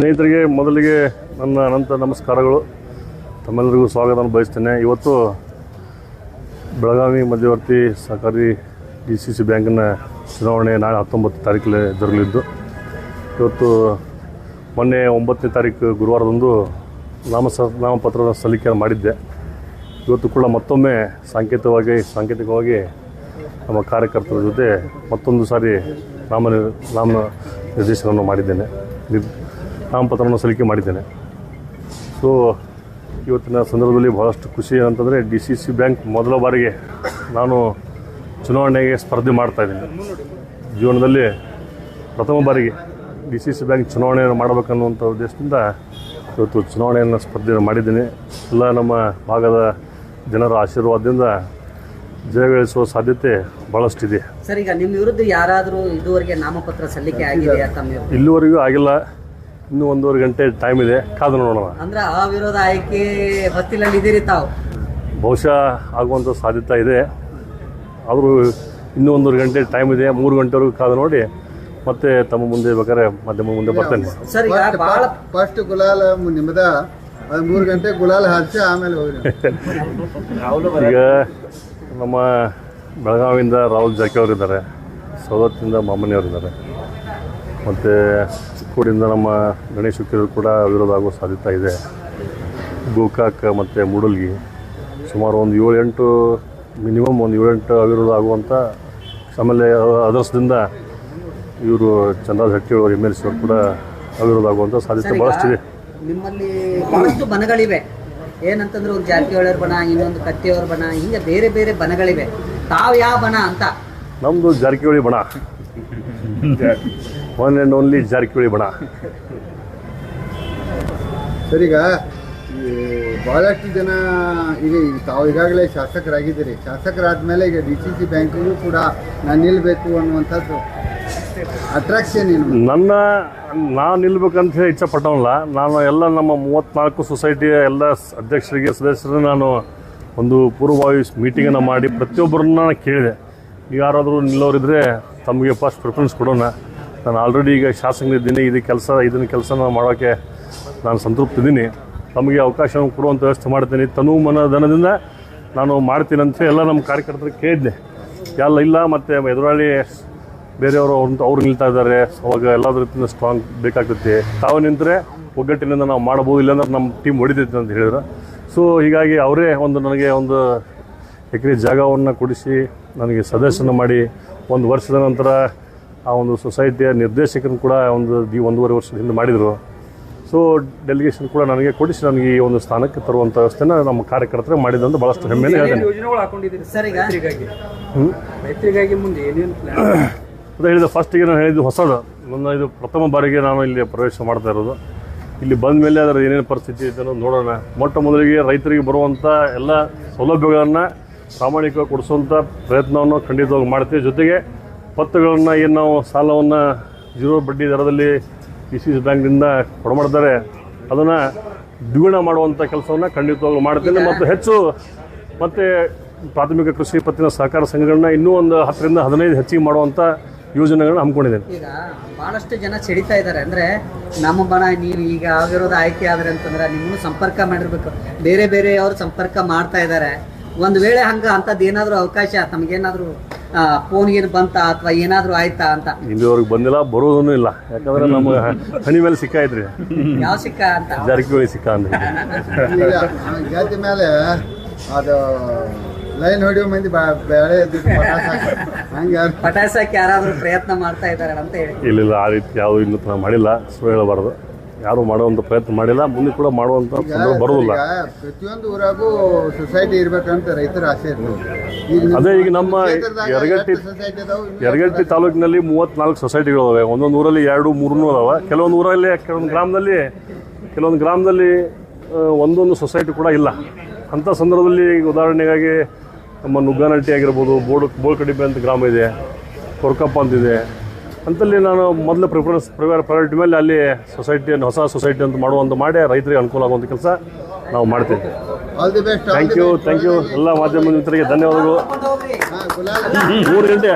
ಸ್ನೇಹಿತರಿಗೆ ಮೊದಲಿಗೆ ನನ್ನ ಅನಂತ ನಮಸ್ಕಾರಗಳು. ತಮ್ಮೆಲ್ಲರಿಗೂ ಸ್ವಾಗತವನ್ನು ಬಯಸ್ತೇನೆ ಇವತ್ತು ಬೆಳಗಾವಿ ಮಧ್ಯವರ್ತಿ ಸಹಕಾರಿ ಡಿ ಸಿ ಸಿ ಬ್ಯಾಂಕಿನ ಚುನಾವಣೆ ನಾಳೆ ಹತ್ತೊಂಬತ್ತು ತಾರೀಕಲ್ಲಿ ಜರುಗಲಿದ್ದು, ಇವತ್ತು ಮೊನ್ನೆ ಒಂಬತ್ತನೇ ತಾರೀಕು ಗುರುವಾರದಂದು ನಾಮಸ ನಾಮಪತ್ರದ ಸಲ್ಲಿಕೆ ಮಾಡಿದ್ದೆ. ಇವತ್ತು ಕೂಡ ಮತ್ತೊಮ್ಮೆ ಸಾಂಕೇತಿಕವಾಗಿ ಸಾಂಕೇತಿಕವಾಗಿ ನಮ್ಮ ಕಾರ್ಯಕರ್ತರ ಜೊತೆ ಮತ್ತೊಂದು ಸಾರಿ ನಾಮ ನಾಮ ನಿರ್ದೇಶನವನ್ನು ಮಾಡಿದ್ದೇನೆ. ನಾಮಪತ್ರವನ್ನು ಸಲ್ಲಿಕೆ ಮಾಡಿದ್ದೇನೆ. ಸೊ ಇವತ್ತಿನ ಸಂದರ್ಭದಲ್ಲಿ ಬಹಳಷ್ಟು ಖುಷಿ ಏನಂತಂದರೆ ಡಿ ಸಿ ಸಿ ಬ್ಯಾಂಕ್ ಮೊದಲ ಬಾರಿಗೆ ನಾನು ಚುನಾವಣೆಗೆ ಸ್ಪರ್ಧೆ ಮಾಡ್ತಾಯಿದ್ದೀನಿ ಜೀವನದಲ್ಲಿ ಪ್ರಥಮ ಬಾರಿಗೆ ಡಿ ಸಿ ಸಿ ಬ್ಯಾಂಕ್ ಚುನಾವಣೆಯನ್ನು ಮಾಡಬೇಕನ್ನುವಂಥ ಉದ್ದೇಶದಿಂದ ಇವತ್ತು ಚುನಾವಣೆಯನ್ನು ಸ್ಪರ್ಧೆ ಮಾಡಿದ್ದೀನಿ. ಎಲ್ಲ ನಮ್ಮ ಭಾಗದ ಜನರ ಆಶೀರ್ವಾದದಿಂದ ಜಯಗಳಿಸುವ ಸಾಧ್ಯತೆ ಭಾಳಷ್ಟಿದೆ ಸರ್ ಈಗ ನಿಮ್ಮ ವಿರುದ್ಧ ಯಾರಾದರೂ ಇದುವರೆಗೆ ನಾಮಪತ್ರ ಸಲ್ಲಿಕೆ ಆಗಿದೆ? ಇಲ್ಲಿವರೆಗೂ ಆಗಿಲ್ಲ. ಇನ್ನೂ ಒಂದೂವರೆ ಗಂಟೆ ಟೈಮ್ ಇದೆ. ಕಾದು ನೋಡೋಣ. ಅಂದ್ರೆ ಆ ವಿರೋಧ ಆಯ್ಕೆ ಹೊತ್ತಿಲಲ್ಲಿ ಇದೀರಿ ತಾವು? ಬಹುಶಃ ಆಗುವಂಥ ಸಾಧ್ಯತೆ ಇದೆ. ಆದರೂ ಇನ್ನೂ ಒಂದೂವರೆ ಗಂಟೆ ಟೈಮ್ ಇದೆ. ಮೂರು ಗಂಟೆವರೆಗೂ ಕಾದು ನೋಡಿ ಮತ್ತೆ ತಮ್ಮ ಮುಂದೆ ಬೇಕಾದ್ರೆ ಮಾಧ್ಯಮ ಮುಂದೆ ಬರ್ತೇನೆ. ಸರ್ ಈಗ ಬಹಳ ಫಸ್ಟ್ ಗುಲಾಲ್ ನಿಮ್ದ. ಅದು ಮೂರು ಗಂಟೆ ಗುಲಾಲ್ ಹಚ್ಚಿ ಆಮೇಲೆ ಹೋಗ್ರಿ. ಈಗ ನಮ್ಮ ಬೆಳಗಾವಿಯಿಂದ ರಾಹುಲ್ ಜಾರಕಿಹೊಳಿ ಇದ್ದಾರೆ ಸೌದತ್ತಿಂದ ಮಾಮನಿಯವರಿದ್ದಾರೆ. ಮತ್ತು ಚಿಕ್ಕೋಡಿಯಿಂದ ನಮ್ಮ ಗಣೇಶ ಹುಕ್ಕಿರು ಕೂಡ ವಿರೋಧ ಆಗೋ ಸಾಧ್ಯತೆ ಇದೆ. ಗೋಕಾಕ್ ಮತ್ತು ಮೂಡಲ್ಗಿ ಸುಮಾರು ಒಂದು ಏಳು ಎಂಟು ಮಿನಿಮಮ್ ಒಂದು ಏಳೆಂಟು ಎಂಟು ಅವಿರೋಧ ಆಗುವಂಥ ಆಮೇಲೆ ಅದರ್ಸದಿಂದ ಇವರು ಚಂದ್ರರಾಜ್ ಹಟ್ಟಿ ಅವರು ಎಂ ಎಲ್ ಸಿ ಅವರು ಕೂಡ ಅವಿರೋಧ ಆಗುವಂಥ ಸಾಧ್ಯತೆ ಭಾಳಷ್ಟಿದೆ ನಿಮ್ಮಲ್ಲಿ ಬಹಳಷ್ಟು ಬನಗಳಿವೆ ಏನಂತಂದ್ರೆ ಒಂದು ಜಾರಕಿಹೊಳಿಯವ್ರ ಬಣ ಇನ್ನೊಂದು ಕತ್ತಿಯವ್ರ ಬಣ ಹಿಂಗೆ ಬೇರೆ ಬೇರೆ ಬನಗಳಿವೆ ತಾವು ಯಾವ ಬಣ ಅಂತ. ನಮ್ಮದು ಜಾರಕಿಹೊಳಿ ಬಣ. ಒನ್ ಆ್ಯಂಡ್ ಓನ್ಲಿ ಜಾರಕಿಹೊಳಿ ಬಣ ಸರ್ ಈಗ ಈ ಭಾಳಷ್ಟು ಜನ ಈಗ ಈಗ ತಾವು ಈಗಾಗಲೇ ಶಾಸಕರಾಗಿದ್ದೀರಿ. ಶಾಸಕರಾದ್ಮೇಲೆ ಈಗ ಡಿ ಸಿ ಸಿ ಬ್ಯಾಂಕಿಗೂ ಕೂಡ ನಾನು ನಿಲ್ಲಬೇಕು ಅನ್ನುವಂಥದ್ದು ಅಟ್ರಾಕ್ಷನ್ ಏನು? ನನ್ನ ನಾನು ನಿಲ್ಬೇಕಂತ ಹೇಳಿ ಇಚ್ಛೆ ಪಟ್ಟವಲ್ಲ ನಾನು ಎಲ್ಲ ನಮ್ಮ ಮೂವತ್ತ್ನಾಲ್ಕು ಸೊಸೈಟಿಯ ಎಲ್ಲ ಸ್- ಅಧ್ಯಕ್ಷರಿಗೆ ಸದಸ್ಯರು ನಾನು ಒಂದು ಪೂರ್ವಭಾವಿ ಮೀಟಿಂಗನ್ನು ಮಾಡಿ ಪ್ರತಿಯೊಬ್ಬರನ್ನ ನಾನು ಕೇಳಿದೆ ಯಾರಾದರೂ ನಿಲ್ಲೋರಿದ್ರೆ ತಮಗೆ ಫಸ್ಟ್ ಪ್ರಿಫರೆನ್ಸ್ ಕೊಡೋಣ. ನಾನು ಆಲ್ರೆಡಿ ಈಗ ಶಾಸಕನಿದ್ದೀನಿ, ಇದು ಕೆಲಸ, ಇದನ್ನ ಕೆಲಸನ ಮಾಡೋಕ್ಕೆ ನಾನು ಸಂತೃಪ್ತಿದ್ದೀನಿ. ತಮಗೆ ಅವಕಾಶವನ್ನು ಕೊಡುವಂಥ ವ್ಯವಸ್ಥೆ ಮಾಡ್ತೀನಿ. ತನು ಮನ ಧನದಿಂದ ನಾನು ಮಾಡ್ತೀನಿ ಅಂತ ಎಲ್ಲ ನಮ್ಮ ಕಾರ್ಯಕರ್ತರಿಗೆ ಕೇಳಿದ್ದೆ ಎಲ್ಲ ಇಲ್ಲ, ಮತ್ತು ಎದುರಾಳಿ ಬೇರೆಯವರು ಅವ್ರಂತ ಅವ್ರು ನಿಲ್ತಾ ಇದ್ದಾರೆ. ಅವಾಗ ಎಲ್ಲಾದ್ರೂ ರೀತಿಯಿಂದ ಸ್ಟ್ರಾಂಗ್ ಬೇಕಾಗ್ತೈತಿ. ತಾವು ನಿಂತರೆ ಒಗ್ಗಟ್ಟಿನಿಂದ ನಾವು ಮಾಡ್ಬೋದು ಇಲ್ಲಾಂದ್ರೆ ನಮ್ಮ ಟೀಮ್ ಹೊಡಿತೈತಿ ಅಂತ ಹೇಳಿದ್ರು. ಸೊ ಹೀಗಾಗಿ ಅವರೇ ಒಂದು ನನಗೆ ಒಂದು ಎಕರೆ ಜಾಗವನ್ನು ಕೊಡಿಸಿ, ನನಗೆ ಸದಸ್ಯನ ಮಾಡಿ, ಒಂದು ವರ್ಷದ ನಂತರ ಆ ಒಂದು ಸೊಸೈಟಿಯ ನಿರ್ದೇಶಕರನ್ನು ಕೂಡ ಒಂದು ದಿ ಒಂದೂವರೆ ವರ್ಷದ ಹಿಂದೆ ಮಾಡಿದರು. ಸೊ ಡೆಲಿಗೇಷನ್ ಕೂಡ ನನಗೆ ಕೊಡಿಸಿ ನನಗೆ ಈ ಒಂದು ಸ್ಥಾನಕ್ಕೆ ತರುವಂಥ ವ್ಯವಸ್ಥೆನ ನಮ್ಮ ಕಾರ್ಯಕರ್ತರು ಮಾಡಿದಂತ ಭಾಳಷ್ಟು ಹೆಮ್ಮೆಯಿಂದ ಹೇಳ್ತೇನೆ. ಯೋಜನೆಗಳು ಹಾಕೊಂಡಿದ್ದೀರಿ ಸರ್? ಈಗ ರೈತರಿಗಾಗಿ ರೈತರಿಗಾಗಿ ಮುಂದೆ ಏನೇನು ಪ್ಲಾನ್ ಅದೇ ಹೇಳಿದ ಫಸ್ಟಿಗೆ ನಾನು ಹೇಳಿದ್ದು ಹೊಸದು. ನನ್ನ ಇದು ಪ್ರಥಮ ಬಾರಿಗೆ ನಾನು ಇಲ್ಲಿ ಪ್ರವೇಶ ಮಾಡ್ತಾ ಇರೋದು. ಇಲ್ಲಿ ಬಂದ ಮೇಲೆ ಅದರ ಏನೇನು ಪರಿಸ್ಥಿತಿ ಇದೆ ಅನ್ನೋದು ನೋಡೋಣ. ಮೊಟ್ಟ ಮೊದಲಿಗೆ ರೈತರಿಗೆ ಬರುವಂಥ ಎಲ್ಲ ಸೌಲಭ್ಯಗಳನ್ನು ಪ್ರಾಮಾಣಿಕವಾಗಿ ಕೊಡಿಸುವಂಥ ಪ್ರಯತ್ನವನ್ನು ಖಂಡಿತವಾಗಿ ಮಾಡ್ತೀವಿ. ಜೊತೆಗೆ ಪತ್ರಗಳನ್ನು ಏನು ನಾವು ಸಾಲವನ್ನು ಜೀರೋ ಬಡ್ಡಿ ದರದಲ್ಲಿ ಡಿ ಸಿ ಸಿ ಬ್ಯಾಂಕ್ನಿಂದ ಕೊಡಮಾಡ್ತಾರೆ ಅದನ್ನು ದ್ವಿಗುಣ ಮಾಡುವಂಥ ಕೆಲಸವನ್ನು ಖಂಡಿತವಾಗ್ಲೂ ಮಾಡ್ತೇನೆ. ಮತ್ತು ಹೆಚ್ಚು ಮತ್ತು ಪ್ರಾಥಮಿಕ ಕೃಷಿ ಪತ್ತಿನ ಸಹಕಾರ ಸಂಘಗಳನ್ನ ಇನ್ನೂ ಒಂದು ಹತ್ತರಿಂದ ಹದಿನೈದು ಹೆಚ್ಚಿಗೆ ಮಾಡುವಂಥ ಯೋಜನೆಗಳನ್ನ ಹಮ್ಮಿಕೊಂಡಿದ್ದೇನೆ. ಈಗ ಭಾಳಷ್ಟು ಜನ ಸಿಡಿತಾ ಇದ್ದಾರೆ. ಅಂದರೆ ನಮ್ಮ ಬಣ ನೀವು ಈಗ ಆಗಿರೋದು ಆಯ್ಕೆ ಆದರೆ ಅಂತಂದ್ರೆ ನಿಮ್ಮನ್ನು ಸಂಪರ್ಕ ಮಾಡಿರ್ಬೇಕು. ಬೇರೆ ಬೇರೆ ಅವರು ಸಂಪರ್ಕ ಮಾಡ್ತಾ ಇದ್ದಾರೆ. ಒಂದು ವೇಳೆ ಹಂಗೆ ಅಂಥದ್ದು ಏನಾದರೂ ಅವಕಾಶ, ತಮಗೇನಾದರೂ ಫೋನ್ ಏನು ಬಂತ ಅಥವಾ ಏನಾದರೂ ಆಯ್ತಾ ಅಂತ? ಇಲ್ಲಿವರೆಗೆ ಬಂದಿಲ್ಲ ಬರೋದನ್ನು ಇಲ್ಲ. ಯಾಕಂದ್ರೆ ನಮಗೆ ಹನಿ ಮೇಲೆ ಸಿಕ್ಕಾಯ್ತ್ರಿ ಯಾವ ಸಿಕ್ಕ ಅಂತ? ಜಾರಕಿಹೊಳಿ ಸಿಕ್ಕ ಅಂದ್ರೆ. ಈಗ ಜಾತಿ ಮೇಲೆ ಅದು ಲೈನ್ ಹೊಡಿಯೋ ಮಂದಿ ಬೆಳೆ ಬೇಳೆ ಎದ್ದಿದ್ದು ಪಟಾಸ್ ಹಂಗೆ ಯಾರು ಪಟಾಯಿಸಕ್ಕೆ ಯಾರಾದರೂ ಪ್ರಯತ್ನ ಮಾಡ್ತಾ ಇದ್ದಾರೆ ಅಂತ ಹೇಳಿ. ಇಲ್ಲಿಲ್ಲ ಆ ರೀತಿ ಯಾವುದು ಇನ್ನೂ ಮಾಡಿಲ್ಲ. ಸುಳ್ಳು ಹೇಳಬಾರ್ದು. ಯಾರು ಮಾಡುವಂಥ ಪ್ರಯತ್ನ ಮಾಡಿಲ್ಲ. ಮುಂದೆ ಕೂಡ ಮಾಡುವಂಥ ಬರುವುದಿಲ್ಲ. ಬರೋದಿಲ್ಲ ಪ್ರತಿಯೊಂದು ಊರಾಗೂ ಸೊಸೈಟಿ ಇರ್ಬೇಕಂತ ರೈತರ ಆಸೆ ಇರ್ತದೆ. ಅದೇ ಈಗ ನಮ್ಮ ಯರಗಟ್ಟಿ? ಯರಗಟ್ಟಿ ತಾಲೂಕಿನಲ್ಲಿ ಮೂವತ್ನಾಲ್ಕು ಸೊಸೈಟಿಗಳು ಅವೆ ಒಂದೊಂದು ಊರಲ್ಲಿ ಎರಡು ಮೂರನ್ನೂ ಅದಾವೆ. ಕೆಲವೊಂದು ಊರಲ್ಲಿ ಕೆಲವೊಂದು ಗ್ರಾಮದಲ್ಲಿ ಕೆಲವೊಂದು ಗ್ರಾಮದಲ್ಲಿ ಒಂದೊಂದು ಸೊಸೈಟಿ ಕೂಡ ಇಲ್ಲ. ಅಂಥ ಸಂದರ್ಭದಲ್ಲಿ ಈಗ ಉದಾಹರಣೆಗಾಗಿ ನಮ್ಮ ನುಗ್ಗಾನಟ್ಟಿ ಆಗಿರ್ಬೋದು ಬೋಡ್ ಬೋಳ್ಕಡಿಬೆ ಅಂತ ಗ್ರಾಮ ಇದೆ ಕೊರ್ಕಪ್ಪ ಅಂತಿದೆ. ಅಂತಲ್ಲಿ ನಾನು ಮೊದಲು ಪ್ರಿಫರೆನ್ಸ್ ಪ್ರಿವೇರ್ ಪ್ರಯಾರಿಟಿ ಮೇಲೆ ಅಲ್ಲಿ ಸೊಸೈಟಿಯನ್ನು ಹೊಸ ಸೊಸೈಟಿ ಅಂತ ಮಾಡುವಂಥ ಮಾಡಿ ರೈತರಿಗೆ ಅನುಕೂಲ ಆಗುವಂಥ ಕೆಲಸ ನಾವು ಮಾಡ್ತಿದ್ದೆ ಥ್ಯಾಂಕ್ ಯು ಥ್ಯಾಂಕ್ ಯು ಎಲ್ಲ ಮಾಧ್ಯಮ ಮಿತ್ರರಿಗೆ ಧನ್ಯವಾದಗಳು. ಮೂರು ಗಂಟೆ